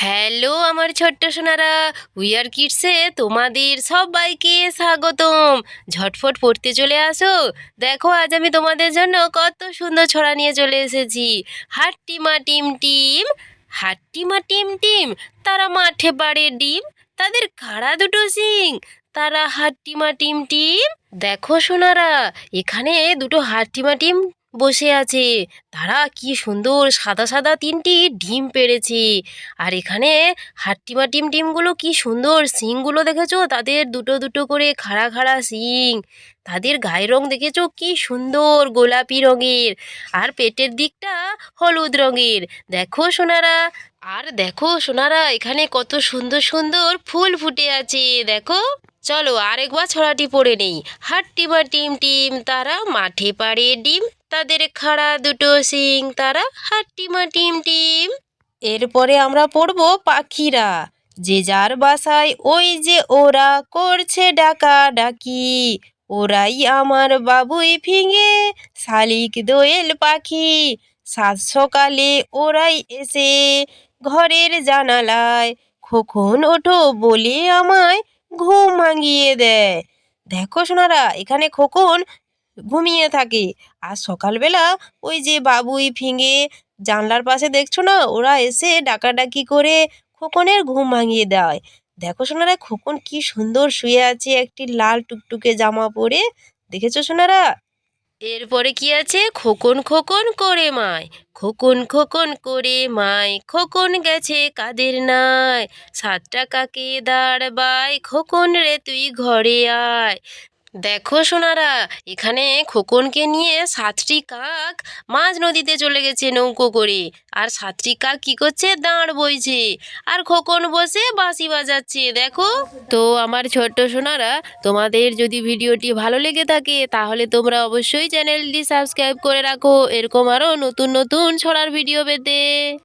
Hello আমার ছোট্ট Sonara wear কিডসে তোমাদের সবাইকে স্বাগতম। ঝটফট পড়তে চলে আসো। দেখো আজ আমি তোমাদের জন্য কত সুন্দর ছড়া নিয়ে চলে এসেছি। হাট্টিমা টিম টিম হাট্টিমা টিম টিম, তারা মাঠে পাড়ে ডিম, তাদের খাড়া দুটো সিং তারা হাট্টিমা টিম টিম। দেখো সোনারা, এখানে দুটো হাট্টিমা টিম বসে আছে। তারা কি সুন্দর সাদা সাদা তিনটি ডিম পেড়েছে। আর এখানে হাট্টিমা টিম টিমগুলো কি সুন্দর শিংগুলো দেখেছ? তাদের দুটো দুটো করে খাড়া খাড়া শিং। তাদের গায়ের রং দেখেছ? কি সুন্দর গোলাপি রঙের। আর পেটের দিকটা হলুদ রঙের। দেখো সোনারা। আর দেখো সোনারা, এখানে কত সুন্দর সুন্দর ফুল ফুটে আছে। দেখো। চলো আরেকবার ছড়াটি পড়ে নেই। হাট্টিমা টিম টিম তারা মাঠে পাড়ে ডিম তাদের খাড়া দুটো সিং তারা হাট্টিমা টিম টিম। এরপরে আমরা পড়ব পাখিরা, যে যার বাসায় ওই যে ওরা করছে ডাকা ডাকি ওরাই আমার বাবুই ফিঙে, শালিক দোয়েল পাখি। সাত সকালে ওরাই এসে ঘরের জানালায় খোকন ওঠো বলে আমায় ঘুম ভাঙিয়ে দেয়। দেখো সোনারা, এখানে খোকন ঘুমিয়ে থাকে। আর সকালবেলা ওই যে বাবুই ফিঙে জানলার পাশে দেখছ না? ওরা এসে ডাকাডাকি করে খোকনের ঘুম ভাঙিয়ে দেয়। দেখো সোনারা, খোকন কি সুন্দর শুয়ে আছে একটি লাল টুকটুকে জামা পরে। দেখেছ সোনারা? এরপরে কি আছে? খোকন খোকন করে মায়, খোকন খোকন করে মায়, খোকন গেছে কাদের নাই সাত টাকাকে দাঁড়বাই খোকন রে তুই ঘরে আয়। দেখো সোনারা, এখানে খোকনকে নিয়ে সাতটি কাক মাঝ নদীতে চলে গেছে নৌকো করে। আর সাতটি কাক কি করছে? দাঁড় বইছে। আর খোকন বসে বাঁশি বাজাচ্ছে, দেখো। তো আমার ছোট্ট সোনারা, তোমাদের যদি ভিডিওটি ভালো লেগে থাকে, তাহলে তোমরা অবশ্যই চ্যানেলটি সাবস্ক্রাইব করে রাখো। এরকম আরও নতুন নতুন ছড়ার ভিডিও পেতে।